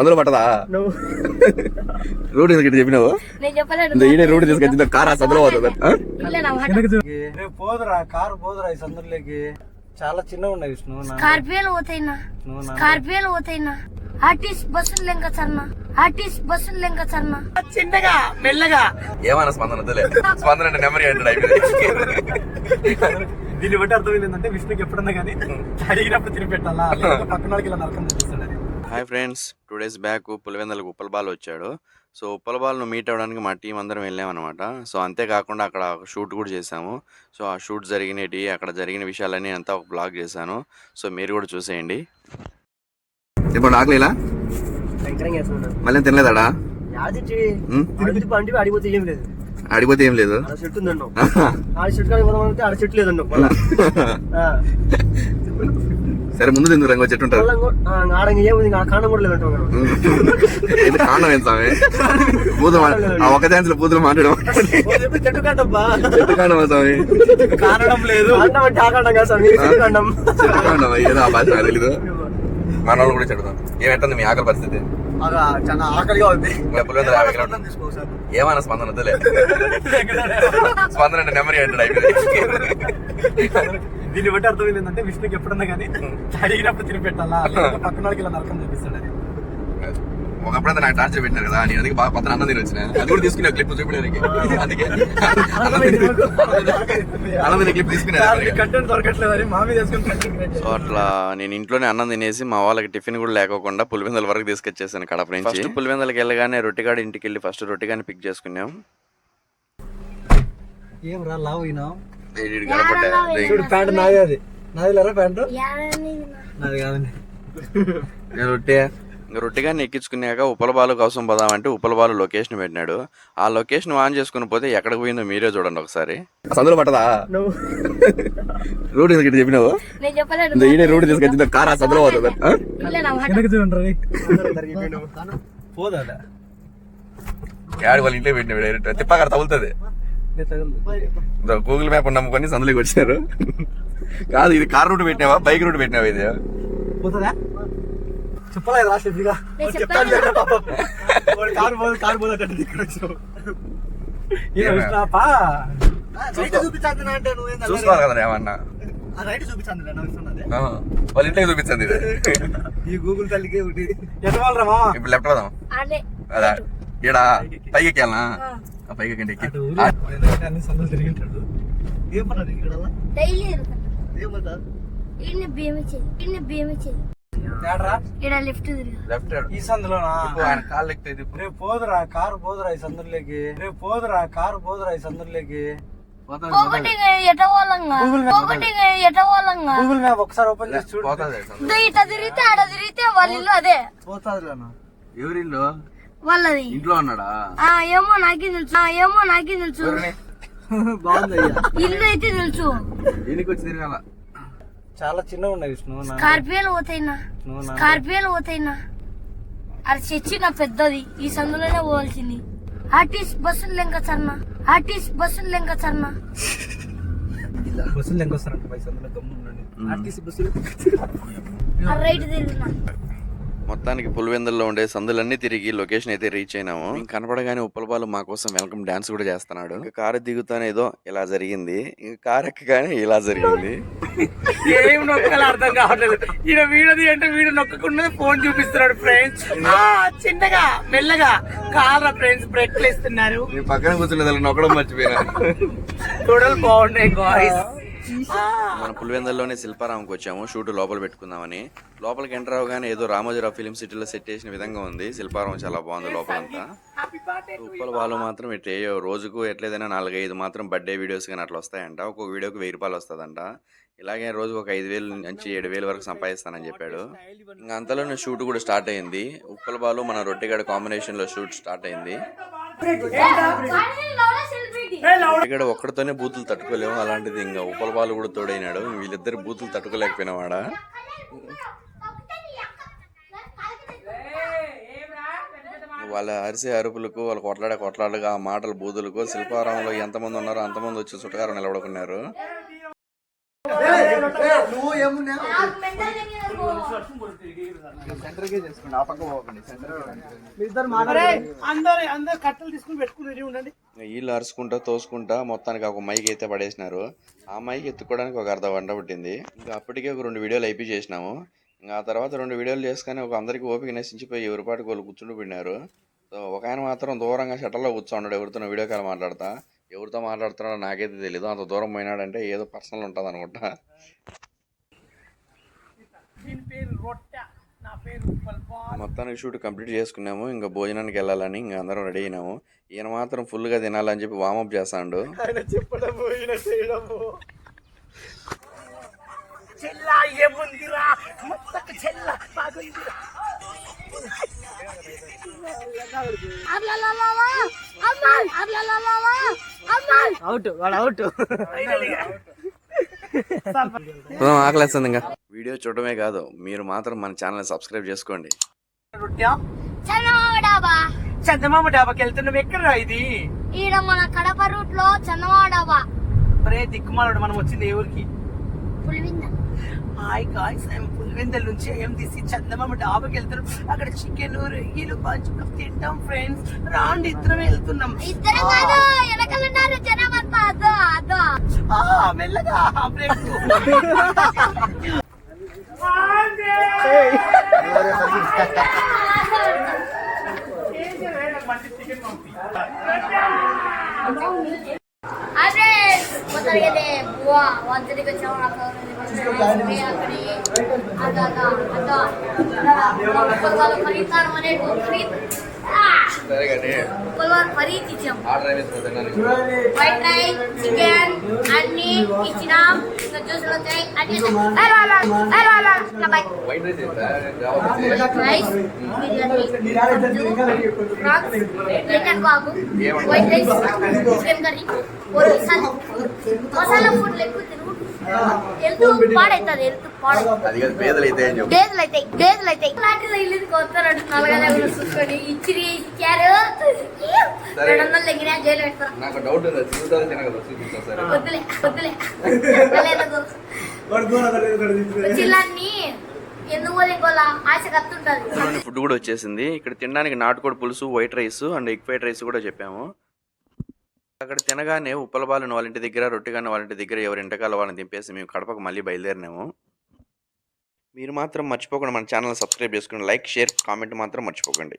సందులో పట్టదా రోడ్ ఎందుకు చెప్పినావు? నేను చెప్పలేదు ఇంత ఈడే రోడ్ తీసుకొచ్చింది కార్ ఆ సందులో పోతుంది. పోదురా కారు పోదురా ఈ సందులోకి. చాలా చిన్నగా ఉన్నాయి విష్ణు స్కార్పియోలు పోతాయినా స్కార్పియోలు పోతాయినా ఆర్టీస్ బస్సులు లెంక చర్నా ఆర్టీస్ బస్సులు లెంక చర్నా చిన్నగా మెల్లగా. ఏమన్నా స్పందన స్పందన అంటే నెమరి అంటాడు అయిపోయింది దీన్ని బట్టి అర్థమైంది ఏంటంటే విష్ణుకి ఎప్పుడన్నా కానీ అడిగినప్పుడు తిరిగి పెట్టాలా పక్కన వాళ్ళకి ఇలా నరకం. Hi friends. Two days back పులివెందలకు ఉప్పలబాల్ వచ్చాడు. సో ఉప్పలబాల్ను మీట్ అవ్వడానికి మా టీం అందరం వెళ్ళామన్నమాట. సో అంతేకాకుండా అక్కడ షూట్ కూడా చేసాము సో ఆ షూట్ జరిగినవి అక్కడ జరిగిన విషయాలన్నీ అంతా ఒక బ్లాగ్ చేశాను. సో మీరు కూడా చూసేయండి. ఇప్పుడు ఆకలిలా? మళ్ళీ తినలేదాడా? పండి అడిగిపోతే ఏం లేదు. ఆడిపోతే ఏం లేదు? ఆడ చెట్టు చెట్టు కానీ పోదాం అంటే ఆడ చెట్టు లేదన్ను సరే ముందు తిందు రంగు చెట్టు ఉంటుంది ఆడంగా ఏముంది కాండం కూడా లేదంటాం కాండం ఏం పూతలు ఆ ఒక డాన్స్లో పూతలు మాట్లాడడం చెట్టు కాండం కారణం లేదు. అంటే కాండం కాదు చెట్టు కాండం. చెట్టు కాండం ఏదో ఆ భాష నాకు తెలీదు. మన వాళ్ళు కూడా చెడుతాం ఏమంటుంది మీ ఆకలి పరిస్థితి? చాలా ఆకలిగా ఉంది. ఏమన్నా స్పందన వద్దులే స్పందన అంటే నెమరి అంటాడు అయిపోయింది. దీన్ని బట్టి అర్థమైంది ఏంటంటే విష్ణుకి ఎప్పుడన్నా కానీ అడిగినప్పుడు తిరిగి పెట్టాలా పక్కన వాళ్ళకి ఇలా నరకం చూపిస్తాడు? అది. ఒకప్పుడంతా నాకు టార్చర్ పెట్టినారు కదా నేను అందుకే బాగా పక్కన అన్నం తిని వచ్చిన. అది కూడా తీసుకునే క్లిప్ చూపించడానికి. అందుకే. అన్నం తిని- క్లిప్ తీసుకునే దానికి కంటెంట్ దొరకట్లేదు అని మా మీద వేసుకొని కంటెంట్ క్రియేట్ సో అట్లా నేను ఇంట్లోనే అన్నం తినేసి మా వాళ్ళకి టిఫిన్ కూడా లేకోకుండా పులివెందుల వరకు తీసుకొచ్చేసాను కడప నుంచి. ఫస్ట్ పులివెందులకి వెళ్ళగానే రొట్టిగాడి ఇంటికి వెళ్ళి ఫస్ట్ రొట్టిగాని పిక్ చేసుకున్నాం. ఏం రా లావు అయినా వీడికి కనపడ్డా. చూడు ప్యాంట్ నాదే అది. నాది లేరా ప్యాంట్? నాది కాదండి. నేను రొట్టె. ఇంకా రొట్టెగాని ఎక్కించుకున్నాక ఉప్పలబాలు కోసం పోదామంటే ఉప్పలబాలు లొకేషన్ పెట్టినాడు. ఆ లొకేషన్ ఆన్ చేసుకుని పోతే ఎక్కడికి పోయిందో మీరే చూడండి ఒకసారి. సందులో పట్టదా? రోడ్ ఎందుకు చెప్పినావు? ఈడే రోడ్ తీసుకొచ్చింది కార్ ఆ? సందులో పోతుంది పోదా యాడి వాళ్ళ ఇంట్లో పెట్టిన డైరెక్ట్ తిప్పాకర తగులుతుంది. గూగుల్ మ్యాప్ నమ్ముకొని సందులోకి వచ్చారు కాదు ఇది కార్ రూట్ పెట్టినావా? బైక్ రూట్ పెట్టినావా ఇది? పోతుందా? చెప్పలేదు రా చెప్పిగా నేను చెప్తాను. చెప్పాను. కదా పాపం. వాడు కారు పోదు కారు పోదు అంటే ఇక్కడ వచ్చినావు ఈయన విష్ణాపా రైట్ చూపించాను అంటే నువ్వేందా చూసుకోవాలి కదా ఏమన్నా? వాళ్ళ ఇంట్లోకి చూపించింది ఇది. ఈ గూగుల్ తల్లికి ఇప్పుడు లెఫ్ట్ పోదాం. అదా. ఈడ పైకి ఎక్కాలనా ఆ పైకి ఎక్కండి ఎక్కి అన్ని సందులు తిరిగింటాడు. ఏం పన్నాడు ఇక్కడ డైలీ ఏమంటా ఇన్ని బియ్యం ఇచ్చేది ఏడ్రా? ఇక్కడ లిఫ్ట్ లెఫ్ట్ ఈ సందులోనా? ఆయన కాళ్ళు ఎక్కితే ఇది. రేపు పోదురా కారు పోదురా ఈ సందులోకి రేపు పోదురా కారు పోదురా ఈ సందులోకి గూగుల్ మ్యాప్ ఒకసారి ఓపెన్ చేసి చూడు. తిరిగితే తిరిగితే వాళ్ళ ఇల్లు అదే. పోతాదిలేనా? ఎవరి ఇల్లు? వాళ్ళది. ఇంట్లో ఉన్నాడా ఆ ఏమో నాకే తెలుసు. ఆ ఏమో నాకే తెలుసు. ఎవరిని? బాగుంది అయ్యా. ఇల్లు అయితే తెలుసు. దీనికి వచ్చి తిరగాల? చాలా చిన్నగా ఉన్నాయి విష్ణు స్కార్పియోలు పోతాయినా స్కార్పియోలు పోతాయినా అది చచ్చి నా పెద్దది. ఈ సందులోనే పోవాల్సింది. ఆర్టీస్ బస్సులు లెంక చర్నా? ఆర్టీస్ బస్సులు లెంక చర్నా? బస్సులు ఉండండి. ఆర్టీసీ బస్సులు ఆ రైట్ తిరిగినా మొత్తానికి పులివెందుల్లో ఉండే సందులన్నీ తిరిగి లొకేషన్ అయితే రీచ్ అయినాము. కనపడగానే ఉప్పలపాలు మా కోసం వెల్కమ్ డాన్స్ కూడా చేస్తున్నాడు. ఇంకా కారు దిగుతానే ఏదో ఇలా జరిగింది. ఇంకా కారు ఎక్కగానే ఇలా జరిగింది. ఏం నొక్కాలో అర్థం కావట్లేదు. ఈయన వీడది అంటే వీడు నొక్కకుండా ఫోన్ చూపిస్తున్నాడు ఫ్రెండ్స్. ఆ చిన్నగా మెల్లగా. కాళ్ళ ఫ్రెండ్స్ బ్రేక్లు ఇస్తున్నారు పక్కన కూర్చున్నది నొక్కడం మర్చిపోయినా. గొడవలు బాగున్నాయి గాయస్. మన పులివెందుల్లోనే శిల్పారామంకి వచ్చాము షూట్ లోపల పెట్టుకుందామని. లోపలికి ఎంటర్ అవగానే ఏదో రామోజీరావు ఫిలిం సిటీలో సెట్ చేసిన విధంగా ఉంది. శిల్పారామం చాలా బాగుంది లోపలంతా. ఉప్పల వాళ్ళు మాత్రం ఇట్లా ఏ రోజుకు ఎట్లేదైనా నాలుగైదు మాత్రం బర్త్డే వీడియోస్ కానీ అట్లా వస్తాయంట. ఒక్కొక్క వీడియోకి వెయ్యి రూపాయలు వస్తుందంట. ఇలాగే రోజు ఒక ఐదు వేలు నుంచి ఏడు వేలు వరకు సంపాదిస్తానని చెప్పాడు. ఇంకా అంతలోనే షూట్ కూడా స్టార్ట్ అయింది. ఉప్పల బాలు మన రొట్టెగాడ కాంబినేషన్లో షూట్ స్టార్ట్ అయింది. ఇక్కడ ఒక్కడితోనే బూతులు తట్టుకోలేము అలాంటిది ఇంకా ఉపలబాలు బాలు కూడా తోడైనాడు. వీళ్ళిద్దరు బూతులు తట్టుకోలేకపోయినవాడా వాళ్ళ అరిసే అరుపులకు వాళ్ళ కొట్లాడే కొట్లాడగా ఆ మాటలు బూతులకు శిల్పారామంలో ఎంతమంది ఉన్నారో అంతమంది వచ్చి చుట్టగారు నిలబడుకున్నారు. నువ్వు ఏమున్నా చేసుకోండి ఆ పక్క పోకండి సెంటర్ ఇద్దరు అందరు అందరు కట్టలు తీసుకుని పెట్టుకుని ఉండండి వీళ్ళు అరుచుకుంటా తోసుకుంటా మొత్తానికి ఒక మైక్ అయితే పడేసినారు. ఆ మైక్ ఎత్తుకోవడానికి ఒక అర్ధ గంట పట్టింది. ఇంకా అప్పటికే ఒక రెండు వీడియోలు అయిపోయి చేసినాము. ఇంకా ఆ తర్వాత రెండు వీడియోలు చేసుకొని ఒక అందరికి ఓపిక నశించిపోయి ఎవరిపాటికి వాళ్ళు కూర్చుండి పోయినారు సో ఒక ఆయన మాత్రం దూరంగా షటర్లో కూర్చోన్నాడు ఎవరితో వీడియో కాల్ మాట్లాడతా. ఎవరితో మాట్లాడుతున్నాడో నాకైతే తెలియదు అంత దూరం పోయినాడంటే ఏదో పర్సనల్ ఉంటుంది అనుకుంటా మొత్తానికి షూట్ కంప్లీట్ చేసుకున్నాము. ఇంకా భోజనానికి వెళ్ళాలని ఇంకా అందరం రెడీ అయినాము. ఈయన మాత్రం ఫుల్గా తినాలని చెప్పి వామప్ చేస్తాడు. చెల్లా అవుట్ వాడు అవుట్ ఆకలేస్తుంది ఇంకా. వీడియో చూడటమే కాదు మీరు మాత్రం మన ఛానల్ సబ్స్క్రైబ్ చేసుకోండి. చందమామ డాబా. చందమామ డాబాకి వెళ్తున్నాం. ఎక్కడరా ఇది? ఈడ మన కడప రూట్లో చందమామ డాబా. ఒరే దిక్కుమాలడు మనం వచ్చింది ఏ ఊరికి? Pulivendula. Hi guys I'm Pulivendula నుంచి ఏం తీసి చందమామ డాబాకి వెళ్తున్నాం అక్కడ చికెన్ రొయ్యలు పంచుకు తింటాం ఫ్రెండ్స్ రాండి ఇద్దరం వెళ్తున్నాం మెల్లగా బ్రేక్ అదే మొదలైతే బువా వంతడికి వచ్చాము నాకు అక్కడి అదా అదా వాళ్ళు వైట్ రైస్ చికెన్ అన్ని ఇచ్చినాం. జ్యూసులు వచ్చాయి. అన్ని రైస్ బిర్యానీ. బాబు వైట్ రైస్ చికెన్ కర్రీ. మసాలా ఫుడ్ ఎక్కువ హెల్త్ పాడవుతుంది హెల్త్ పాడవుతుంది అది కాదు పేదలు అయితే అని చెప్పు. డేజులు అయితే డేజులు అయితే ఇలాంటిది ఇల్లు కొత్తారంట నలగనే చూసుకొని ఇచ్చిరి ఇచ్చారు. రెండు వందలు దగ్గర జైలు పెడతారు నాకు డౌట్ ఉంది చూద్దాం తినగలరు చూపిస్తా సరే. వద్దులే వద్దులే. వెళ్ళలేదు జిల్లాన్ని ఎందుకు పోలేకోలా ఆశ కత్తుంటది. ఫుడ్ కూడా వచ్చేసింది. ఇక్కడ తినడానికి నాటుకోడి పులుసు white rice and egg fried rice కూడా చెప్పాము. అక్కడ తినగానే ఉప్పలబాలను వాళ్ళ ఇంటి దగ్గర రొట్టెగానే వాళ్ళ ఇంటి దగ్గర ఎవరి ఇంటకాల వాళ్ళని దింపేసి మేము కడపకు మళ్ళీ బయలుదేరినాము. మీరు మాత్రం మర్చిపోకుండా మన ఛానల్ సబ్స్క్రైబ్ చేసుకుని లైక్ షేర్ కామెంట్ మాత్రం మర్చిపోకండి.